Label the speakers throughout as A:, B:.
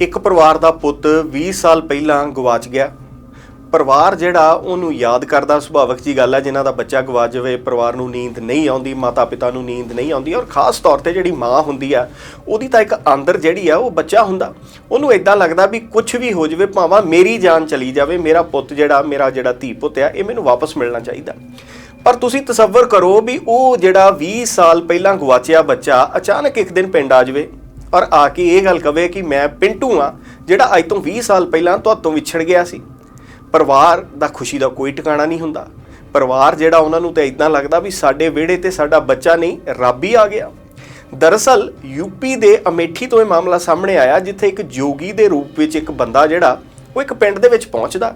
A: ਇੱਕ ਪਰਿਵਾਰ ਦਾ ਪੁੱਤ 20 ਸਾਲ ਪਹਿਲਾਂ ਗਵਾਚ ਗਿਆ। ਪਰਿਵਾਰ ਜਿਹੜਾ ਉਹਨੂੰ ਯਾਦ ਕਰਦਾ, ਸੁਭਾਵਿਕ ਜੀ ਗੱਲ ਹੈ ਜਿਨ੍ਹਾਂ ਦਾ ਬੱਚਾ ਗਵਾਚ ਜਾਵੇ, ਪਰਿਵਾਰ ਨੂੰ ਨੀਂਦ ਨਹੀਂ ਆਉਂਦੀ ਮਾਤਾ ਪਿਤਾ ਨੂੰ ਨੀਂਦ ਨਹੀਂ ਆਉਂਦੀ ਔਰ ਖਾਸ ਤੌਰ ਤੇ ਜਿਹੜੀ ਮਾਂ ਹੁੰਦੀ ਆ, ਉਹਦੀ ਤਾਂ ਇੱਕ ਅੰਦਰ ਜਿਹੜੀ ਆ, ਉਹ ਬੱਚਾ ਹੁੰਦਾ। ਉਹਨੂੰ ਇਦਾਂ ਲੱਗਦਾ ਵੀ ਕੁਝ ਵੀ ਹੋ ਜਾਵੇ, ਭਾਵੇਂ ਮੇਰੀ ਜਾਨ ਚਲੀ ਜਾਵੇ, ਮੇਰਾ ਪੁੱਤ ਜਿਹੜਾ, ਮੇਰਾ ਜਿਹੜਾ ਧੀ ਪੁੱਤ ਆ, ਇਹ ਮੈਨੂੰ ਵਾਪਸ ਮਿਲਣਾ ਚਾਹੀਦਾ। ਪਰ ਤੁਸੀਂ ਤਸੱਵਰ ਕਰੋ ਵੀ ਉਹ ਜਿਹੜਾ 20 ਸਾਲ ਪਹਿਲਾਂ ਗਵਾਚਿਆ ਬੱਚਾ, ਅਚਾਨਕ ਇੱਕ ਦਿਨ ਪਿੰਡ ਆ ਜਾਵੇ। ਔਰ ਆ ਕੇ ਇਹ ਗੱਲ ਕਵੇ ਕਿ ਮੈਂ ਪਿੰਟੂ ਆ, ਜਿਹੜਾ ਅੱਜ ਤੋਂ 20 ਸਾਲ ਪਹਿਲਾਂ ਤੁਹਾਤੋਂ ਵਿਛੜ ਗਿਆ ਸੀ। ਪਰਿਵਾਰ ਦਾ ਖੁਸ਼ੀ ਦਾ ਕੋਈ ਟਿਕਾਣਾ ਨਹੀਂ ਹੁੰਦਾ। ਪਰਿਵਾਰ ਜਿਹੜਾ ਉਹਨਾਂ ਨੂੰ ਤੇ ਇਦਾਂ ਲੱਗਦਾ ਵੀ ਸਾਡੇ ਵਿਹੜੇ ਤੇ ਸਾਡਾ ਬੱਚਾ ਨਹੀਂ, ਰੱਬ ਹੀ ਆ ਗਿਆ। ਦਰਅਸਲ ਯੂਪੀ ਦੇ ਅਮੇਠੀ ਤੋਂ ਇਹ ਮਾਮਲਾ ਸਾਹਮਣੇ ਆਇਆ, ਜਿੱਥੇ ਇੱਕ ਜੋਗੀ ਦੇ ਰੂਪ ਵਿੱਚ ਇੱਕ ਬੰਦਾ ਜਿਹੜਾ, ਉਹ ਇੱਕ ਪਿੰਡ ਦੇ ਵਿੱਚ ਪਹੁੰਚਦਾ।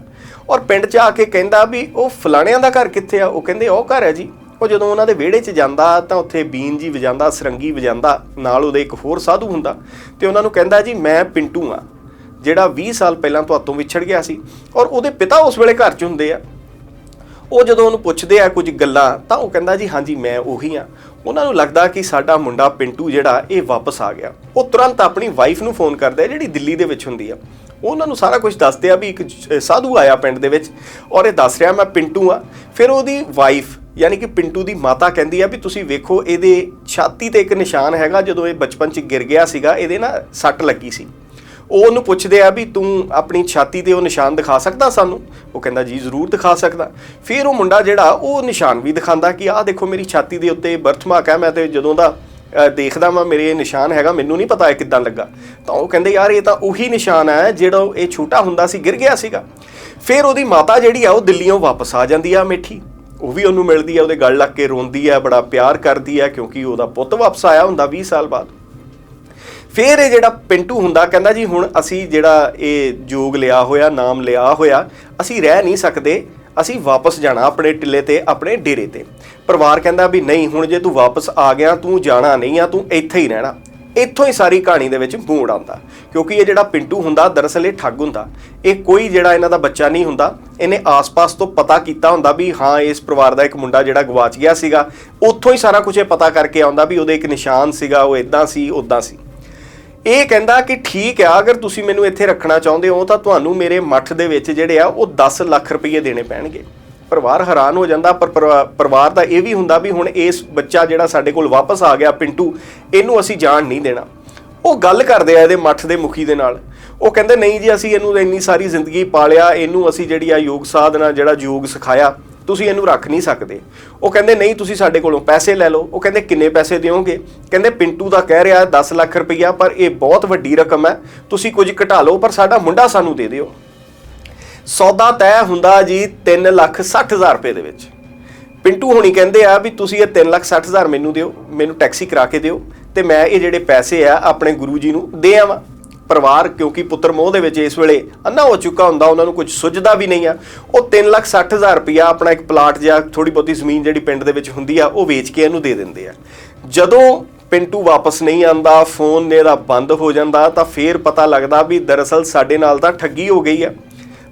A: ਔਰ ਪਿੰਡ 'ਚ ਆ ਕੇ ਕਹਿੰਦਾ ਵੀ ਉਹ ਫਲਾਣਿਆਂ ਦਾ ਘਰ ਕਿੱਥੇ ਆ? ਉਹ ਕਹਿੰਦੇ, ਉਹ ਘਰ ਹੈ ਜੀ। ਉਹ ਜਦੋਂ ਉਹਨਾਂ ਦੇ ਵਿਹੜੇ 'ਚ ਜਾਂਦਾ ਤਾਂ ਉੱਥੇ ਬੀਨ ਜੀ ਵਜਾਉਂਦਾ ਸਰੰਗੀ ਵਜਾਉਂਦਾ ਨਾਲ ਉਹਦੇ ਇੱਕ ਹੋਰ ਸਾਧੂ ਹੁੰਦਾ ਤੇ ਉਹਨਾਂ ਨੂੰ ਕਹਿੰਦਾ ਜੀ, ਮੈਂ ਪਿੰਟੂ ਆ, ਜਿਹੜਾ 20 ਸਾਲ ਪਹਿਲਾਂ ਤੁਹਾਤੋਂ ਵਿਛੜ ਗਿਆ ਸੀ। ਔਰ ਉਹਦੇ ਪਿਤਾ ਉਸ ਵੇਲੇ ਘਰ 'ਚ ਹੁੰਦੇ ਆ। ਉਹ ਜਦੋਂ ਉਹਨੂੰ ਪੁੱਛਦੇ ਆ ਕੁਝ ਗੱਲਾਂ ਤਾਂ ਉਹ ਕਹਿੰਦਾ ਜੀ, ਹਾਂਜੀ, ਮੈਂ ਉਹੀ ਆ। ਉਹਨਾਂ ਨੂੰ ਲੱਗਦਾ ਕਿ ਸਾਡਾ ਮੁੰਡਾ ਪਿੰਟੂ ਜਿਹੜਾ, ਇਹ ਵਾਪਸ ਆ ਗਿਆ। ਉਹ ਤੁਰੰਤ ਆਪਣੀ ਵਾਈਫ ਨੂੰ ਫੋਨ ਕਰਦਾ, ਜਿਹੜੀ ਦਿੱਲੀ ਦੇ ਵਿੱਚ ਹੁੰਦੀ ਆ। ਉਹ ਉਹਨਾਂ ਨੂੰ ਸਾਰਾ ਕੁਝ ਦੱਸਦੇ ਆ ਵੀ ਇੱਕ ਸਾਧੂ ਆਇਆ ਪਿੰਡ ਦੇ ਵਿੱਚ ਔਰ ਇਹ ਦੱਸ ਰਿਹਾ, ਮੈਂ ਪਿੰਟੂ ਆ। ਫਿਰ ਉਹਦੀ ਵਾਈਫ ਯਾਨੀ ਕਿ ਪਿੰਟੂ ਦੀ ਮਾਤਾ ਕਹਿੰਦੀ ਆ ਵੀ ਤੁਸੀਂ ਵੇਖੋ, ਇਹਦੇ ਛਾਤੀ ਤੇ ਇੱਕ ਨਿਸ਼ਾਨ ਹੈਗਾ, ਜਦੋਂ ਇਹ ਬਚਪਨ 'ਚ ਗਿਰ ਗਿਆ ਸੀਗਾ, ਇਹਦੇ ਨਾ ਸੱਟ ਲੱਗੀ ਸੀ। ਉਹ ਉਹਨੂੰ ਪੁੱਛਦੇ ਆ ਵੀ ਤੂੰ ਆਪਣੀ ਛਾਤੀ ਤੇ ਉਹ ਨਿਸ਼ਾਨ ਦਿਖਾ ਸਕਦਾ ਸਾਨੂੰ? ਉਹ ਕਹਿੰਦਾ, ਜੀ, ਜ਼ਰੂਰ ਦਿਖਾ ਸਕਦਾ। ਫਿਰ ਉਹ ਮੁੰਡਾ ਜਿਹੜਾ, ਉਹ ਨਿਸ਼ਾਨ ਵੀ ਦਿਖਾਉਂਦਾ ਕਿ, ਆਹ ਦੇਖੋ, ਮੇਰੀ ਛਾਤੀ ਦੇ ਉੱਤੇ ਬਰਥਮਾਰਕ ਹੈ ਮੈਂ ਤੇ ਜਦੋਂ ਦਾ ਦੇਖਦਾ ਮੈਂ ਮੇਰੇ ਇਹ ਨਿਸ਼ਾਨ ਹੈਗਾ, ਮੈਨੂੰ ਨਹੀਂ ਪਤਾ ਇਹ ਕਿੱਦਾਂ ਲੱਗਾ। ਤਾਂ ਉਹ ਕਹਿੰਦੇ, ਯਾਰ, ਇਹ ਤਾਂ ਉਹੀ ਨਿਸ਼ਾਨ ਹੈ ਜਿਹੜਾ ਇਹ ਛੋਟਾ ਹੁੰਦਾ ਸੀ, ਗਿਰ ਗਿਆ ਸੀਗਾ। ਫਿਰ ਉਹਦੀ ਮਾਤਾ ਜਿਹੜੀ ਆ, ਉਹ ਦਿੱਲੀੋਂ ਵਾਪਸ ਆ ਜਾਂਦੀ ਆ, ਮੇਠੀ। ਉਹ ਵੀ ਉਹਨੂੰ ਮਿਲਦੀ ਹੈ ਉਹਦੇ ਗੱਲ ਲੱਗ ਕੇ ਰੋਂਦੀ ਹੈ ਬੜਾ ਪਿਆਰ ਕਰਦੀ ਹੈ ਕਿਉਂਕਿ ਉਹਦਾ ਪੁੱਤ ਵਾਪਸ ਆਇਆ ਹੁੰਦਾ 20 ਸਾਲ ਬਾਅਦ। ਫਿਰ ਇਹ ਜਿਹੜਾ ਪਿੰਟੂ ਹੁੰਦਾ, ਕਹਿੰਦਾ ਜੀ ਹੁਣ ਅਸੀਂ ਜਿਹੜਾ ਇਹ ਜੋਗ ਲਿਆ ਹੋਇਆ, ਨਾਮ ਲਿਆ ਹੋਇਆ, ਅਸੀਂ ਰਹਿ ਨਹੀਂ ਸਕਦੇ, ਅਸੀਂ ਵਾਪਸ ਜਾਣਾ ਆਪਣੇ ਟਿੱਲੇ ਤੇ, ਆਪਣੇ ਡੇਰੇ ਤੇ। ਪਰਿਵਾਰ ਕਹਿੰਦਾ ਵੀ ਨਹੀਂ, ਹੁਣ ਜੇ ਤੂੰ ਵਾਪਸ ਆ ਗਿਆ, ਤੂੰ ਜਾਣਾ ਨਹੀਂ ਆ, ਤੂੰ ਇੱਥੇ ਹੀ ਰਹਿਣਾ। ਇੱਥੋਂ ਹੀ ਸਾਰੀ ਕਹਾਣੀ ਦੇ ਵਿੱਚ ਮੋੜ ਆਉਂਦਾ। ਕਿਉਂਕਿ ਇਹ ਜਿਹੜਾ ਪਿੰਟੂ ਹੁੰਦਾ, ਦਰਅਸਲ ਇਹ ਠੱਗ ਹੁੰਦਾ। ਇਹ ਕੋਈ ਜਿਹੜਾ ਇਹਨਾਂ ਦਾ ਬੱਚਾ ਨਹੀਂ ਹੁੰਦਾ ਇਹਨੇ ਆਸ-ਪਾਸ ਤੋਂ ਪਤਾ ਕੀਤਾ ਹੁੰਦਾ ਵੀ ਹਾਂ, ਇਸ ਪਰਿਵਾਰ ਦਾ ਇੱਕ ਮੁੰਡਾ ਜਿਹੜਾ ਗਵਾਚ ਗਿਆ ਸੀਗਾ, ਉੱਥੋਂ ਹੀ ਸਾਰਾ ਕੁਝ ਇਹ ਪਤਾ ਕਰਕੇ ਆਉਂਦਾ ਵੀ ਉਹਦੇ ਇੱਕ ਨਿਸ਼ਾਨ ਸੀਗਾ, ਉਹ ਇਦਾਂ ਸੀ ਉਦਾਂ ਸੀ। ਇਹ ਕਹਿੰਦਾ ਕਿ ਠੀਕ ਆ, ਅਗਰ ਤੁਸੀਂ ਮੈਨੂੰ ਇੱਥੇ ਰੱਖਣਾ ਚਾਹੁੰਦੇ ਹੋ, ਤਾਂ ਤੁਹਾਨੂੰ ਮੇਰੇ ਮੱਠ ਦੇ ਵਿੱਚ ਜਿਹੜੇ ਆ, ਉਹ 10 ਲੱਖ ਰੁਪਏ ਦੇਣੇ ਪੈਣਗੇ। ਪਰਿਵਾਰ ਹੈਰਾਨ ਹੋ ਜਾਂਦਾ, ਪਰ ਪਰਿਵਾ- ਪਰਿਵਾਰ ਦਾ ਇਹ ਵੀ ਹੁੰਦਾ ਵੀ ਹੁਣ ਇਸ ਬੱਚਾ ਜਿਹੜਾ ਸਾਡੇ ਕੋਲ ਵਾਪਸ ਆ ਗਿਆ, ਪਿੰਟੂ, ਇਹਨੂੰ ਅਸੀਂ ਜਾਣ ਨਹੀਂ ਦੇਣਾ। ਉਹ ਗੱਲ ਕਰਦੇ ਆ ਇਹਦੇ ਮੱਠ ਦੇ ਮੁਖੀ ਦੇ ਨਾਲ। ਉਹ ਕਹਿੰਦੇ, ਨਹੀਂ ਜੀ, ਅਸੀਂ ਇਹਨੂੰ ਇੰਨੀ ਸਾਰੀ ਜ਼ਿੰਦਗੀ ਪਾਲਿਆ, ਇਹਨੂੰ ਅਸੀਂ ਜਿਹੜੀ ਆ ਯੋਗ ਸਾਧਨਾ, ਜਿਹੜਾ ਯੋਗ ਸਿਖਾਇਆ, ਤੁਸੀਂ ਇਹਨੂੰ ਰੱਖ ਨਹੀਂ ਸਕਦੇ। ਉਹ ਕਹਿੰਦੇ, ਨਹੀਂ, ਤੁਸੀਂ ਸਾਡੇ ਕੋਲੋਂ ਪੈਸੇ ਲੈ ਲਓ। ਉਹ ਕਹਿੰਦੇ, ਕਿੰਨੇ ਪੈਸੇ ਦਿਓਗੇ? ਕਹਿੰਦੇ, ਪਿੰਟੂ ਦਾ ਕਹਿ ਰਿਹਾ 10 ਲੱਖ ਰੁਪਈਆ, ਪਰ ਇਹ ਬਹੁਤ ਵੱਡੀ ਰਕਮ ਹੈ। ਤੁਸੀਂ ਕੁਝ ਘਟਾ ਲਓ, ਪਰ ਸਾਡਾ ਮੁੰਡਾ ਸਾਨੂੰ ਦੇ ਦਿਓ। ਸੌਦਾ ਤੈਅ ਹੁੰਦਾ ਜੀ 3 ਲੱਖ 60 ਹਜ਼ਾਰ ਰੁਪਏ ਦੇ ਵਿੱਚ। ਪਿੰਟੂ ਹੁਣੀ ਕਹਿੰਦੇ ਆ ਵੀ ਤੁਸੀਂ ਇਹ 3 ਲੱਖ 60 ਹਜ਼ਾਰ ਮੈਨੂੰ ਦਿਓ, ਮੈਨੂੰ ਟੈਕਸੀ ਕਰਾ ਕੇ ਦਿਓ ਤੇ ਮੈਂ ਇਹ ਜਿਹੜੇ ਪੈਸੇ ਆ ਆਪਣੇ ਗੁਰੂ ਜੀ ਨੂੰ ਦੇ ਆਵਾਂ। ਪਰਿਵਾਰ ਕਿਉਂਕਿ ਪੁੱਤਰ ਮੋਹ ਦੇ ਵਿੱਚ ਇਸ ਵੇਲੇ ਅੰਨਾ ਹੋ ਚੁੱਕਾ ਹੁੰਦਾ, ਉਹਨਾਂ ਨੂੰ ਕੁਝ ਸੁੱਝਦਾ ਵੀ ਨਹੀਂ ਆ। ਉਹ 3 ਲੱਖ 60 ਹਜ਼ਾਰ ਰੁਪਇਆ ਆਪਣਾ ਇੱਕ ਪਲਾਟ ਜਾਂ ਥੋੜੀ ਬਹੁਤੀ ਜ਼ਮੀਨ ਜਿਹੜੀ ਪਿੰਡ ਦੇ ਵਿੱਚ ਹੁੰਦੀ ਆ, ਉਹ ਵੇਚ ਕੇ ਇਹਨੂੰ ਦੇ ਦਿੰਦੇ ਆ। ਜਦੋਂ ਪਿੰਟੂ ਵਾਪਸ ਨਹੀਂ ਆਂਦਾ, ਫੋਨ ਇਹਦਾ ਬੰਦ ਹੋ ਜਾਂਦਾ, ਤਾਂ ਫੇਰ ਪਤਾ ਲੱਗਦਾ ਵੀ ਦਰਅਸਲ ਸਾਡੇ ਨਾਲ ਤਾਂ ਠੱਗੀ ਹੋ ਗਈ ਆ।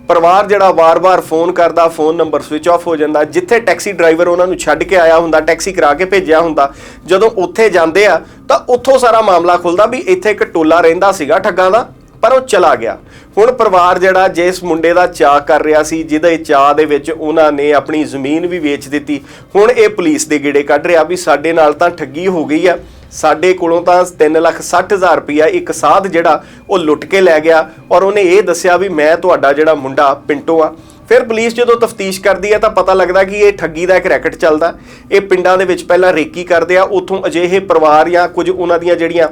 A: ਪਰਿਵਾਰ ਜਿਹੜਾ ਵਾਰ-ਵਾਰ ਫੋਨ ਕਰਦਾ, ਫੋਨ ਨੰਬਰ ਸਵਿਚ ਆਫ ਹੋ ਜਾਂਦਾ, ਜਿੱਥੇ ਟੈਕਸੀ ਡਰਾਈਵਰ ਉਹਨਾਂ ਨੂੰ ਛੱਡ ਕੇ ਆਇਆ ਹੁੰਦਾ, ਟੈਕਸੀ ਕਰਾ ਕੇ ਭੇਜਿਆ ਹੁੰਦਾ, ਜਦੋਂ ਉੱਥੇ ਜਾਂਦੇ ਆ, ਤਾਂ ਉੱਥੋਂ ਸਾਰਾ ਮਾਮਲਾ ਖੁੱਲਦਾ ਵੀ ਇੱਥੇ ਇੱਕ ਟੋਲਾ ਰਹਿੰਦਾ ਸੀਗਾ ਠੱਗਾਂ ਦਾ, ਪਰ ਉਹ ਚਲਾ ਗਿਆ। ਹੁਣ ਪਰਿਵਾਰ ਜਿਹੜਾ ਜਿਸ ਮੁੰਡੇ ਦਾ ਚਾਅ ਕਰ ਰਿਹਾ ਸੀ, ਜਿਹਦੇ ਚਾਅ ਦੇ ਵਿੱਚ ਉਹਨਾਂ ਨੇ ਆਪਣੀ ਜ਼ਮੀਨ ਵੀ ਵੇਚ ਦਿੱਤੀ, ਹੁਣ ਇਹ ਪੁਲਿਸ ਦੇ ਗੇੜੇ ਕੱਢ ਰਿਹਾ ਵੀ ਸਾਡੇ ਨਾਲ ਤਾਂ ਠੱਗੀ ਹੋ ਗਈ ਆ। ਸਾਡੇ ਕੋਲੋਂ ਤਾਂ 3 ਲੱਖ 60 ਹਜ਼ਾਰ ਰੁਪਇਆ ਇੱਕ ਸਾਧ ਜਿਹੜਾ ਉਹ ਲੁੱਟ ਕੇ ਲੈ ਗਿਆ ਔਰ ਉਹਨੇ ਇਹ ਦੱਸਿਆ ਵੀ ਮੈਂ ਤੁਹਾਡਾ ਜਿਹੜਾ ਮੁੰਡਾ ਪਿੰਟੋ ਆ। ਫਿਰ ਪੁਲਿਸ ਜਦੋਂ ਤਫਤੀਸ਼ ਕਰਦੀ ਹੈ ਤਾਂ ਪਤਾ ਲੱਗਦਾ ਕਿ ਇਹ ਠੱਗੀ ਦਾ ਇੱਕ ਰੈਕਟ ਚੱਲਦਾ। ਇਹ ਪਿੰਡਾਂ ਦੇ ਵਿੱਚ ਪਹਿਲਾਂ ਰੇਕੀ ਕਰਦੇ ਆ, ਉਥੋਂ ਅਜਿਹੇ ਪਰਿਵਾਰ ਜਾਂ ਕੁਝ ਉਹਨਾਂ ਦੀਆਂ ਜਿਹੜੀਆਂ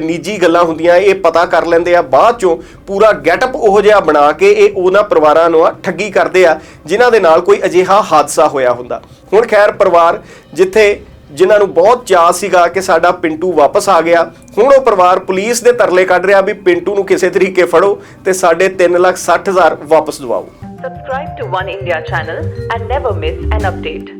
A: ਨਿੱਜੀ ਗੱਲਾਂ ਹੁੰਦੀਆਂ, ਇਹ ਪਤਾ ਕਰ ਲੈਂਦੇ ਆ। ਬਾਅਦ ਚੋਂ ਪੂਰਾ ਗੈਟਅਪ ਉਹ ਜਿਹਾ ਬਣਾ ਕੇ ਇਹ ਉਹਨਾਂ ਪਰਿਵਾਰਾਂ ਨੂੰ ਆ ਠੱਗੀ ਕਰਦੇ ਆ, ਜਿਨ੍ਹਾਂ ਦੇ ਨਾਲ ਕੋਈ ਅਜਿਹਾ ਹਾਦਸਾ ਹੋਇਆ ਹੁੰਦਾ। ਹੁਣ ਖੈਰ ਪਰਿਵਾਰ ਜਿੱਥੇ ਜਿਨ੍ਹਾਂ ਨੂੰ ਬਹੁਤ ਚਾਅ ਸੀਗਾ ਕਿ ਸਾਡਾ ਪਿੰਟੂ ਵਾਪਸ ਆ ਗਿਆ ਹੁਣ ਉਹ ਪਰਿਵਾਰ ਪੁਲਿਸ ਦੇ ਤਰਲੇ ਕੱਢ ਰਿਹਾ ਵੀ ਪਿੰਟੂ ਨੂੰ ਕਿਸੇ ਤਰੀਕੇ ਫੜੋ ਤੇ ਸਾਡੇ 3 ਲੱਖ 60 ਹਜ਼ਾਰ ਵਾਪਸ ਦਿਵਾਓ
B: Subscribe to One India channel and never miss an update.